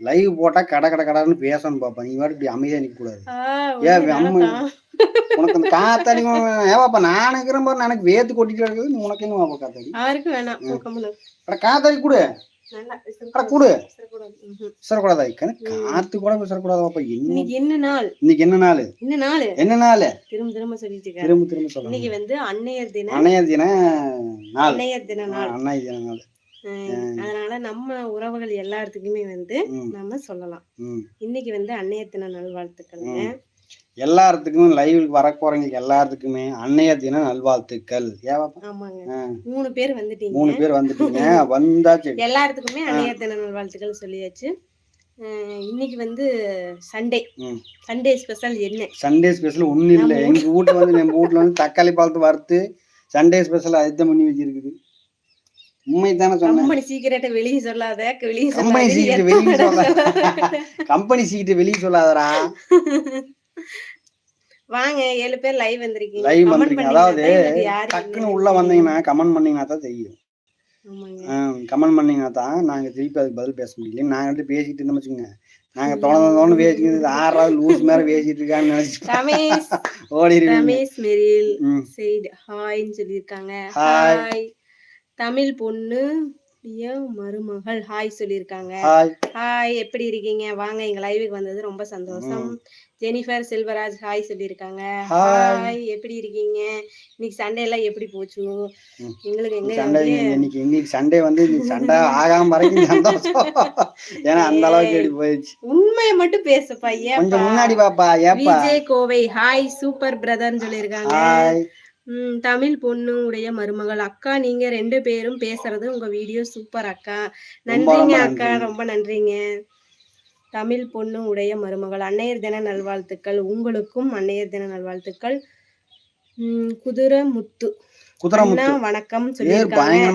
Live போட்டா கட கட கடன்னு பேசணும் பாப்பா. நீ வாட்டி இப்படி அமைதியா நிக்க கூடாது. ஏன் அம்மா-. உனக்கு அந்த காத்தாடி ஏவாப்பா நான் இருக்கிற மாதிரி எனக்கு வேத்து கொட்டிட்டு இருக்குது உனக்கு என்ன பாப்பா காத்தாடி? யாருக்கு வேணாம். காத்தாடி கொடு. கொடு. விசரக்கூடாதா காத்து கூட விசரக்கூடாது பாப்பா? இன்னைக்கு என்ன நாள்? இன்னைக்கு என்ன நாள்? என்ன நாள்? என்ன நாள்? திரும்ப திரும்ப சொல்லிட்டு திரும்ப திரும்ப இன்னைக்கு வந்து அன்னையர் தின அன்னைய தின நாள். அன்னையர் தின நாள். அன்னைய தின நாள். அதனால நம்ம உறவுகள் எல்லாத்துக்குமே வந்து நம்ம சொல்லலாம். இன்னைக்கு வந்து அன்னையர் தின நல்வாழ்த்துக்களுங்க. எல்லாத்துக்குமே லைவுக்கு வர போறவங்களுக்கு எல்லாத்துக்குமே அன்னைய தின நல்வாழ்த்துக்கள். ஆமாங்க. மூணு பேர் வந்துட்டீங்க. மூணு பேர் வந்துட்டீங்க. வந்தா சரி. எல்லாத்துக்குமே அன்னையர் தின நல்வாழ்த்துக்கள் சொல்லியாச்சு. இன்னைக்கு வந்து சண்டே. சண்டே ஸ்பெஷல் என்ன? சண்டே ஸ்பெஷல் ஒண்ணும் இல்லை. எங்க வீட்டுல வந்து நம்ம வீட்டுல வந்து தக்காளி பழத்தை வறுத்து சண்டே ஸ்பெஷல் அதுதான் பண்ணி வச்சிருக்குது. உண்மை தானே சொன்னேன். கம்பெனி சீக்கிரட்டை வெளியே சொல்லாத வெளியே கம்பெனி சீக்கிரம் வெளியே சொல்லாத. கம்பெனி சீக்கிரம் வெளியே சொல்லாதடா. வாங்க ஏழு பேர் லைவ் வந்திருக்கீங்க. லைவ் வந்திருக்கீங்க. அதாவது டக்குன்னு உள்ள வந்தீங்கன்னா கமெண்ட் பண்ணீங்கன்னா தான் தெரியும். கமெண்ட் பண்ணீங்கன்னா தான் நாங்க திருப்பி அதுக்கு பதில் பேச முடியல நாங்க வந்து பேசிட்டு இருந்தோம் வச்சுக்கோங்க. நாங்க தொடர்ந்து தொடர்ந்து பேசிட்டு ஆறாவது லூஸ் மேல பேசிட்டு இருக்கான்னு ரமேஷ். ஓடிடுவீங்க ரமேஷ் மெரில் ஹாய்ன்னு சொல்லியிருக்காங்க. ஹாய் தமிழ் பொண்ணு மருமகள். ஹாய் சொல்லியிருக்காங்க. ஹாய் எப்படி இருக்கீங்க? வாங்க எங்க லைவுக்கு வந்தது ரொம்ப சந்தோஷம். ஜெனிஃபர் செல்வராஜ் ஹாய் சொல்லியிருக்காங்க. ஹாய் எப்படி இருக்கீங்க? இன்னைக்கு சண்டே எல்லாம் எப்படி போச்சு. எங்களுக்கு எங்க சண்டே இன்னைக்கு இன்னைக்கு சண்டே வந்து சண்டை ஆகாம வரைக்கும் சந்தோஷம். ஏன்னா அந்த அளவுக்கு எப்படி போயிடுச்சு. உண்மையை மட்டும் பேசப்பா கொஞ்சம் முன்னாடி பாப்பா ஏப்பா. விஜய் கோவை ஹாய் சூப்பர் பிரதர்னு சொல்லியிருக்காங்க. ம், தமிழ் பொண்ணு உடைய மருமகள் அக்கா நீங்க ரெண்டு பேரும் பேசுறது உங்க வீடியோ சூப்பர் அக்கா. நன்றிங்க அக்கா. ரொம்ப நன்றிங்க. தமிழ் பொண்ணு உடைய மருமகள் அன்னையர் தின நல்வாழ்த்துக்கள் உங்களுக்கும் அன்னையர் தின நல்வாழ்த்துக்கள். ம், குதிரை முத்து அண்ணா வணக்கம் சொல்லியிருக்காங்க.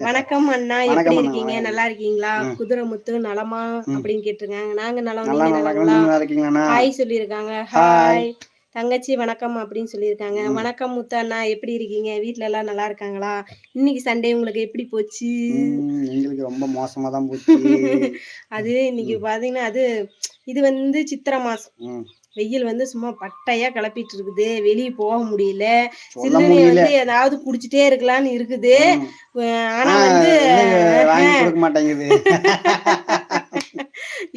வணக்கம் அண்ணா எப்படி இருக்கீங்க. நல்லா இருக்கீங்களா? ம். குதிரை முத்து நலமா அப்படின்னு கேட்டிருக்காங்க. நாங்க நலம் நீங்க நலங்களா? ஹாய் சொல்லியிருக்காங்க. Hi. ஹாய் தங்கச்சி வணக்கம் அப்படின்னு சொல்லியிருக்காங்க. வணக்கம் முத்து அண்ணா எப்படி இருக்கீங்க? வீட்ல எல்லாம் நல்லா இருக்காங்களா? இன்னைக்கு சண்டே உங்களுக்கு எப்படி போச்சு? எங்களுக்கு ரொம்ப மோசமா தான் போச்சு. அது இன்னைக்கு பாத்தீங்கன்னா அது இது வந்து சித்திரை மாசம். வெயில் வந்து சும்மா பட்டையா கிளப்பிட்டு இருக்குது. வெளியே போக முடியல. சொல்ல சில்லறைய வந்து ஏதாவது குடிச்சிட்டே இருக்கலாம்னு இருக்குது. ஆனா வந்து மாட்டேங்குது.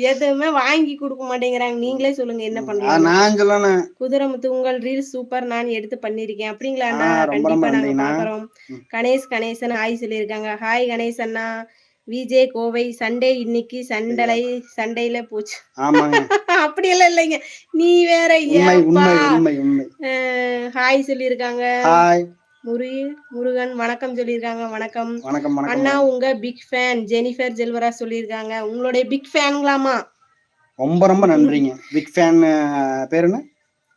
எதுவுமே வாங்கி கொடுக்க மாட்டேங்கிறாங்க. நீங்களே சொல்லுங்க என்ன ஆ, பண்றீங்க? நான் சொல்லணும் குதிரைமுத்து உங்கள் ரீல் சூப்பர் நான் எடுத்து பண்ணிருக்கேன். அப்படிங்களா அண்ணா? கண்டிப்பா நாங்க. பாக்குறோம். கணேஷ் கணேசன் ஹாய் சொல்லியிருக்காங்க. ஹாய் கணேஷ் அண்ணா. விஜே கோவை சண்டே இன்னைக்கு சண்டலை சண்டையில போச்சு. அப்படி எல்லாம் இல்லைங்க. நீ வேற ஹாய் சொல்லியிருக்காங்க. ஹாய் முரு முருகன் வணக்கம் சொல்லியிருக்காங்க. வணக்கம். வணக்கம் அண்ணா உங்க பிக் ஃபேன் ஜெனிஃபர் ஜெல்வராஜ் சொல்லியிருக்காங்க. உங்களுடைய பிக் ஃபேனுங்களாமா ரொம்ப ரொம்ப நன்றிங்க. பிக் ஃபேன் பேர் என்ன?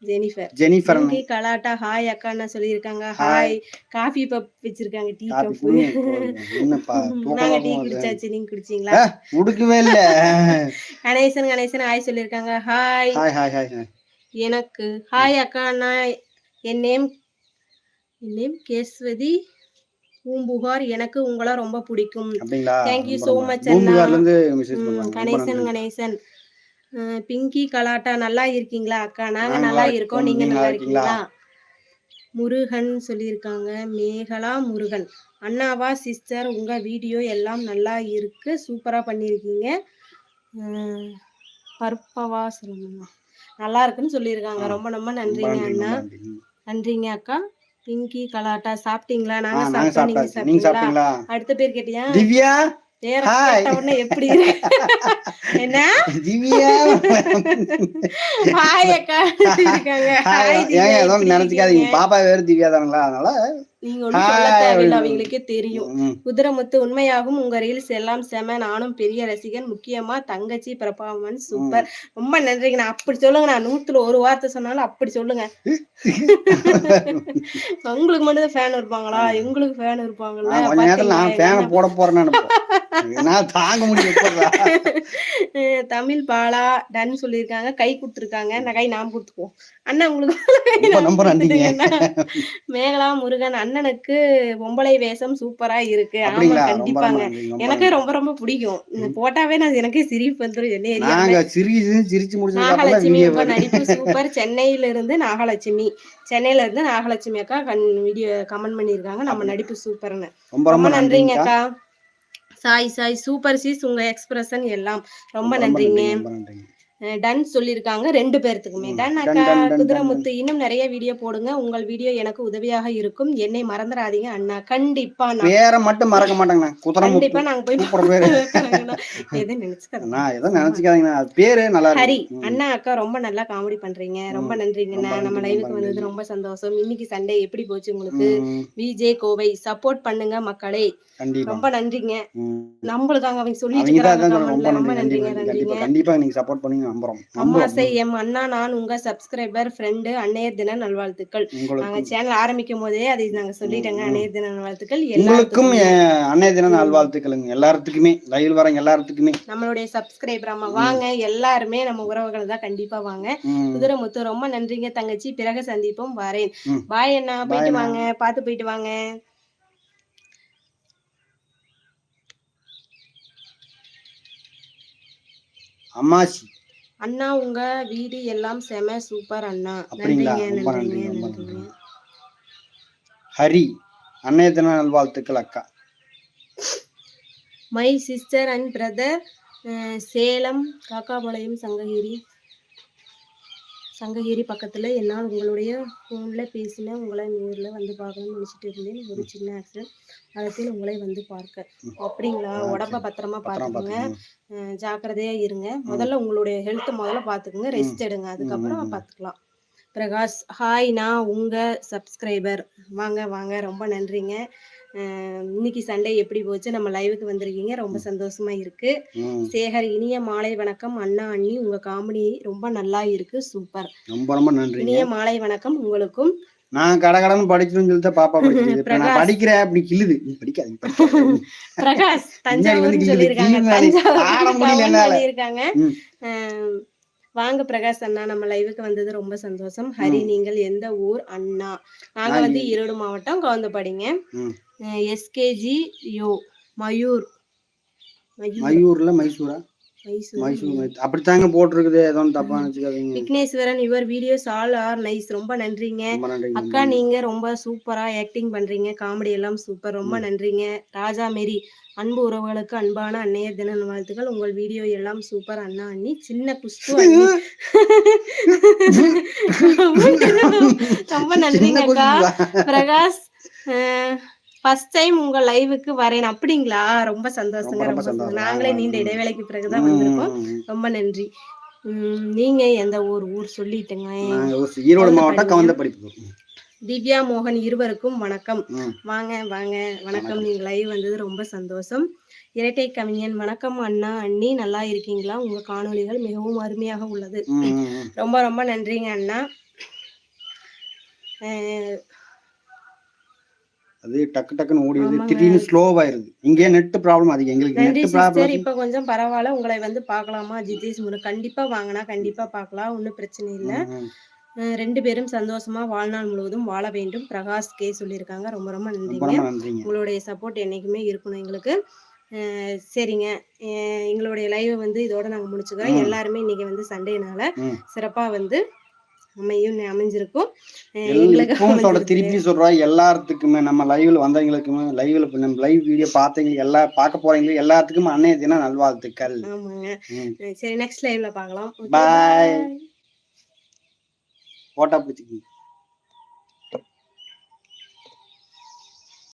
ஜெனிஃபர் ஜெனிஃபர் கலாட்டா ஹாய் அக்கான்னு சொல்லியிருக்காங்க. ஹாய் காஃபி பப் வச்சிருக்காங்க டீ கப். என்னப்பா நாங்க டீ. குடிச்சாச்சு. நீங்க குடிச்சீங்களா? உடுக்கவே இல்ல. கணேசன் கணேசன் ஹாய் சொல்லியிருக்காங்க. Hi hi hi hi hi எனக்கு ஹாய் அக்கா நான் என் நேம் நேம் கேஸ்வதி பூம்புகார் எனக்கு உங்களை ரொம்ப பிடிக்கும். அப்படிங்களா? Thank you ரொம்ப so ரொம்ப. much, அண்ணா. பூம்புகார்ல இருந்து மெசேஜ் ம், பண்ணுவாங்க. ரொம்ப கணேசன். கணேசன். பிங்கி கலாட்டா நல்லா இருக்கீங்களா அக்கா? நாங்க நல்லா இருக்கோம். நீங்க நல்லா இருக்கீங்களா? முருகன் சொல்லியிருக்காங்க. மேகலா முருகன். அண்ணாவா சிஸ்டர் உங்க வீடியோ எல்லாம் நல்லா இருக்கு. சூப்பரா பண்ணியிருக்கீங்க. அஹ், பற்பவா சொல்லணுமா? நல்லா இருக்குன்னு சொல்லியிருக்காங்க. ரொம்ப ரொம்ப நன்றிங்க நன்றி, அண்ணா. நன்றிங்க அக்கா. பிங்கி கலாட்டா சாப்பிட்டீங்களா? நாங்க சாப்பிட்டோம். நீங்க சாப்பிட்டீங்களா? அடுத்த பேர் கேட்டியா? திவ்யா? எப்படி என்ன? திவ்யா? ஹாய் அக்கா. இருக்காங்க? நினைச்சுக்காதீங்க? பாப்பா வேறு திவ்யா தானுங்களா? அதனால நீங்க ஒண்ணும் சொல்ல Hi. தேவையில்லை அவங்களுக்கே தெரியும். குதிரைமுத்து உண்மையாகும். உங்க ரீல்ஸ் எல்லாம் செம நானும் பெரிய ரசிகன் முக்கியமா தங்கச்சி பெர்ஃபார்மன்ஸ் சூப்பர் ரொம்ப நன்றிங்க. நான் அப்படி சொல்லுங்க. நான் நூத்துல ஒரு வார்த்தை சொன்னாலும் அப்படி சொல்லுங்க. உங்களுக்கு மட்டும் ஃபேன் இருப்பாங்களா? எங்களுக்கு ஃபேன் இருப்பாங்கல்ல? நான் நான்? ஃபேனை போட போறேன்னு நான் தமிழ் பாலா டன் சொல்லியிருக்காங்க. கை கொடுத்துருக்காங்க. இந்த கை நாம் கொடுத்துக்குவோம். அண்ணா உங்களுக்கு. மேகலா முருகன் அண்ணா அண்ணனுக்கு பொம்பளை வேஷம் சூப்பரா இருக்கு. ஆமா கண்டிப்பாங்க. எனக்கு ரொம்ப ரொம்ப பிடிக்கும். போட்டாவே நான் எனக்கே சிரிப்பு வந்துரும். என்ன நாகலட்சுமி நடிப்பு சூப்பர் சென்னையில இருந்து நாகலட்சுமி சென்னையில இருந்து நாகலட்சுமி. அக்கா கண் வீடியோ கமெண்ட் பண்ணிருக்காங்க நம்ம நடிப்பு சூப்பர்னு ரொம்ப நன்றிங்க அக்கா. சாய் சாய் சூப்பர் சீஸ் உங்க எக்ஸ்பிரஷன் எல்லாம். ரொம்ப நன்றிங்க. டன் சொல்லிருக்காங்க ரெண்டு பேர்த்துக்குமே. டன் அக்கா குதிரைமுத்து இன்னும் நிறைய வீடியோ போடுங்க. உங்கள் வீடியோ எனக்கு உதவியாக இருக்கும். என்னை மறந்துடாதீங்க அண்ணா. கண்டிப்பா பேரை மட்டும் மறக்க மாட்டேங்கண்ணா. குதிரை கண்டிப்பா நாங்க போய் எதுவும் நினைச்சுக்காதீங்க. பேரு நல்லா ஹரி. அண்ணா அக்கா ரொம்ப நல்லா காமெடி பண்றீங்க. ரொம்ப. நன்றிங்கண்ணா. நம்ம லைவுக்கு வந்தது. ரொம்ப சந்தோஷம். இன்னைக்கு சண்டே எப்படி போச்சு உங்களுக்கு? விஜே கோவை சப்போர்ட் பண்ணுங்க மக்களே. ரொம்ப நன்றிங்க. ம். நம்மளுக்காக அவங்க சொல்றேன். ரொம்ப நன்றிங்க நன்றிங்க. கண்டிப்பா நீங்க சப்போர்ட் பண்ணி நம்புறோம். அம்மாசை எம் அண்ணா நான் உங்க சப்ஸ்கிரைபர் ஃப்ரெண்டு அன்னையர் தின நல்வாழ்த்துக்கள். நாங்க சேனல் ஆரம்பிக்கும் போதே அதை நாங்க சொல்லிட்டோங்க. அன்னையர் தின நல்வாழ்த்துக்கள். எல்லாருக்கும் என் அன்னைய தின நல்வாழ்த்துக்களுங்க. எல்லாத்துக்குமே லைவ் வரங்க எல்லாத்துக்குமே நம்மளுடைய சப்ஸ்கிரைபர் அம்மா வாங்க. எல்லாருமே நம்ம உறவுகள் தான் கண்டிப்பா வாங்க. குதிரைமுத்து ரொம்ப நன்றிங்க தங்கச்சி. பிறகு சந்திப்போம். வரேன். பாய் அண்ணா. போயிட்டு. வாங்க. பார்த்து போயிட்டு வாங்க. அம்மாசி. அண்ணா உங்க வீடு எல்லாம் செம சூப்பர் அண்ணா. நன்றிங்க ஹரி அன்னைய தின நல்வாழ்த்துக்கள் அக்கா. My sister and brother Salem Kakkapalayam Sankagiri. Sankagiri பக்கத்துல என்னால் உங்களுடைய ஃபோன்ல பேசின உங்களை நேர்ல வந்து பார்க்கணும்னு நினைச்சிட்டு இருந்தேன். ஒரு சின்ன ஆக்சிடென்ட் அதத்தில் உங்களை வந்து பார்க்க. அப்படிங்களா? உடம்ப. பத்திரமா பார்த்துக்கோங்க. பார்த்துக்கோங்க. அஹ் ஜாக்கிரதையா இருங்க. முதல்ல உங்களுடைய ஹெல்த் முதல்ல பார்த்துக்குங்க. ரெஸ்ட் எடுங்க. அதுக்கப்புறம். பார்த்துக்கலாம். பிரகாஷ் ஹாய் நான் உங்க சப்ஸ்கிரைபர் வாங்க வாங்க ரொம்ப நன்றிங்க. இன்னைக்கு சண்டே எப்படி போச்சு? நம்ம லைவுக்கு வந்திருக்கீங்க. ரொம்ப சந்தோஷமா இருக்கு. சேகர் இனிய மாலை வணக்கம். அண்ணா அண்ணி உங்க காமெடி ரொம்ப நல்லா இருக்கு. சூப்பர் ரொம்ப ரொம்ப நன்றிங்க. இனிய மாலை வணக்கம் உங்களுக்கும். நான் கடகடன்னு படிக்கணும்னு சொல்லிட்டு பாப்பா படிக்குது. இப்ப நான் பிரகாஷ். படிக்கிறேன் அப்படி கிள்ளுது. நீ படிக்காது. பிரகாஷ் தஞ்சாவூர். சொல்லியிருக்காங்க. வாங்க பிரகாஷ் அண்ணா நம்ம லைவுக்கு வந்தது ரொம்ப சந்தோஷம். ஹரி நீங்கள் எந்த ஊர்? அண்ணா. நாங்க வந்து ஈரோடு மாவட்டம் கவுந்தபாடிங்க ம். எஸ்கேஜி யோ மயூர். மயூர். மயூர்ல மைசூரா? அப்படித்தாங்க போட்டிருக்குது ஏதோ தப்பா நினைச்சுக்காதீங்க. Vigneswaran your videos all are nice ரொம்ப நன்றிங்க. அக்கா நீங்க ரொம்ப சூப்பரா ஆக்டிங் பண்றீங்க. காமெடி எல்லாம் சூப்பர் ரொம்ப நன்றிங்க. ராஜா மேரி அன்பு உறவுகளுக்கு அன்பான அன்னையர் தின வாழ்த்துக்கள். உங்கள் வீடியோ எல்லாம் சூப்பர் அண்ணா அண்ணி சின்ன குஷ்பு ரொம்ப நன்றிங்க. அக்கா? பிரகாஷ் ஃபர்ஸ்ட் டைம் உங்க லைவுக்கு வரேன். அப்படிங்களா? ரொம்ப சந்தோஷங்க ரொம்ப சந்தோஷம். நாங்களே நீண்ட இடைவேளைக்கு பிறகுதான் வந்திருக்கோம். ரொம்ப நன்றி. நீங்க எந்த ஊர் ஊர் சொல்லிட்டுங்க? ஈரோடு மாவட்டம் கவர்ந்த படிப்பு. திவ்யா மோகன் இருவருக்கும் வணக்கம். வாங்க வாங்க. வணக்கம். நீங்க லைவ் வந்தது ரொம்ப சந்தோஷம். இரட்டை கவிஞன் வணக்கம் அண்ணா அண்ணி. நல்லா இருக்கீங்களா? உங்க காணொளிகள் மிகவும் அருமையாக உள்ளது. ரொம்ப ரொம்ப நன்றிங்க அண்ணா. அது டக்கு டக்குன்னு ஓடிடுது. திடீர்னு ஸ்லோவாயிருது. இங்கே நெட் ப்ராப்ளம் அதிகம். எங்களுக்கு நெட் ப்ராப்ளம் இப்ப கொஞ்சம் பரவாயில்ல. உங்களை வந்து பார்க்கலாமா ஜிதேஷ் முரு? கண்டிப்பா வாங்கினா கண்டிப்பா பார்க்கலாம். ஒன்றும் பிரச்சனை இல்லை. ரெண்டு பேரும் சந்தோஷமா வாழ்நாள் முழுவதும் வாழ வேண்டும். பிரகாஷ் கே சொல்லியிருக்காங்க. ரொம்ப ரொம்ப நன்றிங்க. உங்களுடைய சப்போர்ட் என்னைக்குமே இருக்கணும் எங்களுக்கு. சரிங்க. எங்களுடைய லைவை வந்து இதோட நாங்க முடிச்சுக்கிறோம். எல்லாருமே இன்னைக்கு வந்து சண்டேனால ம். சிறப்பா வந்து அமையும் அமைஞ்சிருக்கும். எங்களுக்கு. திருப்பி சொல்றா எல்லாத்துக்குமே நம்ம லைவ்ல வந்தவங்களுக்குமே லைவ்ல நம்ம லைவ் வீடியோ பார்த்தவங்க எல்லா பார்க்க போறவங்க எல்லாத்துக்கும் அன்னைய தினம் நல்வாழ்த்துக்கள். ஆமாங்க. சரி நெக்ஸ்ட் லைவ்ல பார்க்கலாம். Bye. போட்டா பிடிச்சிக்கோங்க.